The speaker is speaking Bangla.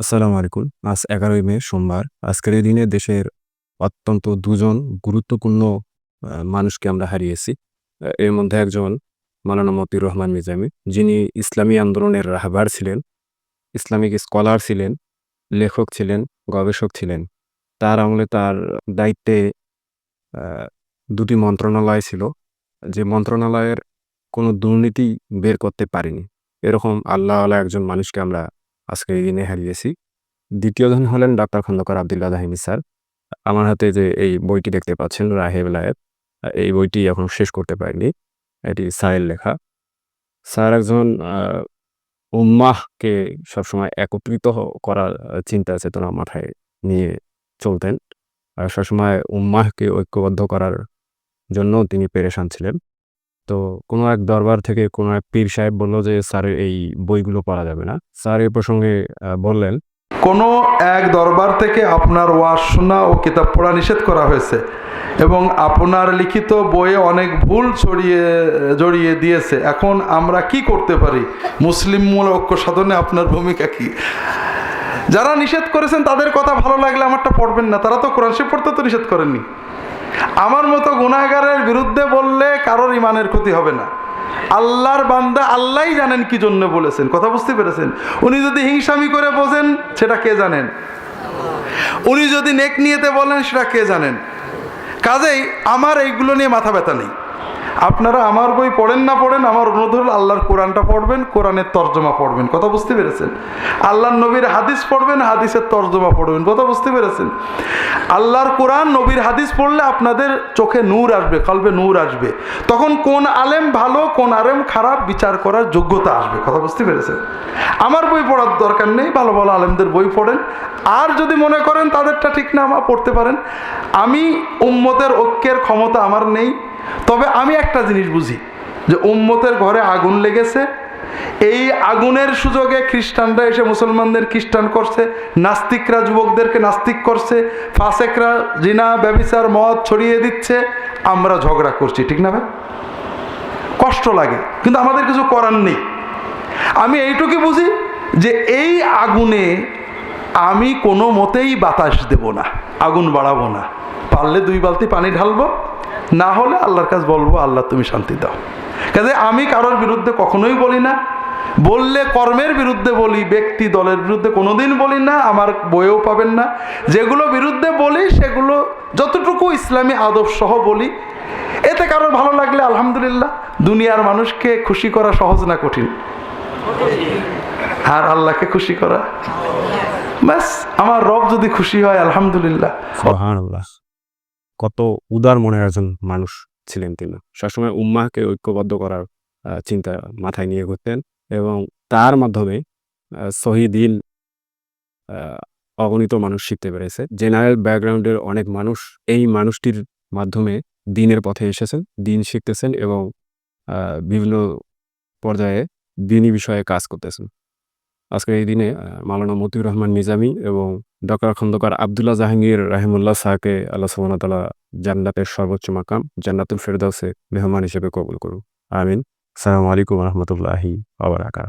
আসসালামু আলাইকুম। আজ ১১ই মে সোমবার। আজকের এই দিনে দেশের অত্যন্ত দুজন গুরুত্বপূর্ণ মানুষকে আমরা হারিয়েছি। এর মধ্যে একজন মাওলানা মতিউর রহমান নিজামী, যিনি ইসলামী আন্দোলনের রাহবার ছিলেন, ইসলামিক স্কলার ছিলেন, লেখক ছিলেন, গবেষক ছিলেন। তার আমলে তার দায়িত্বে দুটি মন্ত্রণালয় ছিল। যে মন্ত্রণালয়ের কোনো দুর্নীতি বের করতে পারেনি। এরকম আল্লাহ আল্লাহওয়ালা একজন মানুষকে আমরা আজকের এই দিনে হারিয়েছি। ২য় জন হলেন ডাক্তার খন্দকার আব্দুল্লাহ রাহিমি স্যার। আমার হাতে যে এই বইটি দেখতে পাচ্ছেন রাহে বেলায়েত, আ এই বইটি এখনও শেষ করতে পারিনি। এটি স্যারের লেখা। স্যার একজন উম্মাহকে সবসময় একত্রিত করার চিন্তা চেতনা মাথায় নিয়ে চলতেন। আর সবসময় উম্মাহকে ঐক্যবদ্ধ করার জন্য তিনি পেরেশান ছিলেন। তো কোনো এক দরবার থেকে কোনো এক পীর সাহেব বলল যে, "স্যারের এই বইগুলো পড়া যাবে না।" স্যার এ প্রসঙ্গে বললেন কোনো এক দরবার থেকে আপনার ওয়াজ শোনা ও কিতাব পড়া নিষেধ করা হয়েছে এবং আপনার লিখিত বইয়ে অনেক ভুল ছড়িয়ে জড়িয়ে দিয়েছে। এখন আমরা কি করতে পারি? মুসলিম মূল ঐক্য সাধনে আপনার ভূমিকা কি? যারা নিষেধ করেছেন তাদের কথা ভালো লাগলে আমারটা পড়বেন না। তারা তো কোরআন শরীফ পড়তে তো নিষেধ করেননি। আমার মতো গুনাগারের বিরুদ্ধে বললে কারোর ইমানের ক্ষতি হবে না। আল্লাহর বান্দা আল্লাহ জানেন কি জন্য বলেছেন। কথা বুঝতে পেরেছেন? উনি যদি হিংসামি করে বোঝেন, সেটা কে জানেন? উনি যদি নেক নিয়েতে বলেন, সেটা কে জানেন? কাজেই আমার এইগুলো নিয়ে মাথা ব্যথা নেই। আপনারা আমার বই পড়েন না পড়েন, আমার অনুরোধ হল আল্লাহর কোরআনটা পড়বেন, কোরআনের তর্জমা পড়বেন। কথা বুঝতে পেরেছেন? আল্লাহর নবীর হাদিস পড়বেন, হাদিসের তর্জমা পড়বেন। কথা বুঝতে পেরেছেন? আল্লাহর কোরআন, নবীর হাদিস পড়লে আপনাদের চোখে নূর আসবে, কলবে নূর আসবে। তখন কোন আলেম ভালো, কোন আলেম খারাপ, বিচার করার যোগ্যতা আসবে। কথা বুঝতে পেরেছেন? আমার বই পড়ার দরকার নেই, ভালো ভালো আলেমদের বই পড়েন। আর যদি মনে করেন তাদেরটা ঠিক না আমার পড়তে পারেন। আমি উম্মতের ঐক্যের ক্ষমতা আমার নেই তবে আমি একটা জিনিস বুঝি, যে উম্মতের ঘরে আগুন লেগেছে, এই আগুনের সুযোগে খ্রিস্টানরা এসে মুসলমানদের খ্রিস্টান করছে, নাস্তিকরা যুবকদেরকে নাস্তিক করছে, ফাসেকরা জিনা, ব্যবিচার, মদ ছড়িয়ে দিচ্ছে, আমরা ঝগড়া করছি, ঠিক না ভাই? কষ্ট লাগে, কিন্তু আমাদের কিছু করার নেই। আমি এইটুকু বুঝি, যে এই আগুনে আমি কোনো মতেই বাতাস দেব না, আগুন বাড়াবো না। পারলে দুই বালতি পানি ঢালবো না হলে আল্লাহর কাছে বলব, আল্লাহ তুমি শান্তি দাও। কাজে আমি কারোর বিরুদ্ধে কখনোই বলি না। বললে কর্মের বিরুদ্ধে বলি, ব্যক্তি দলের বিরুদ্ধে কোনোদিন বলি না, আমার বইও পাবেন না। যেগুলো বিরুদ্ধে বলি, সেগুলো যতটুকু ইসলামী আদব সহ বলি, এতে কারোর ভালো লাগলে আলহামদুলিল্লাহ, দুনিয়ার মানুষকে খুশি করা সহজ না কঠিন? আর আল্লাহকে খুশি করা? ব্যাস, আমার রব যদি খুশি হয়, আলহামদুলিল্লাহ। কত উদার মনের একজন মানুষ ছিলেন তিনি। সবসময় উম্মাহকে ঐক্যবদ্ধ করার চিন্তা মাথায় নিয়ে ঘুরতেন এবং তার মাধ্যমে দিন আ অগণিত মানুষ শিখতে পেরেছে। জেনারেল ব্যাকগ্রাউন্ডের অনেক মানুষ এই মানুষটির মাধ্যমে দিনের পথে এসেছেন, দিন শিখতেছেন এবং বিভিন্ন পর্যায়ে দ্বীনি বিষয়ে কাজ করতেছেন। আজকের এই দিনে মালানা মতিউর রহমান নিজামী এবং ডক্টর খন্দকার আবদুল্লাহ জাহাঙ্গীর রাহেমুল্লাহ সাহাকে আল্লাহ ওয়া জান্নাতের সর্বোচ্চ মাকাম, জান্নাতুল ফেরদাউসে মেহমান হিসেবে কবুল করুন। আমিন। সালামু আলাইকুম রহমতুল্লাহি আবার আকার।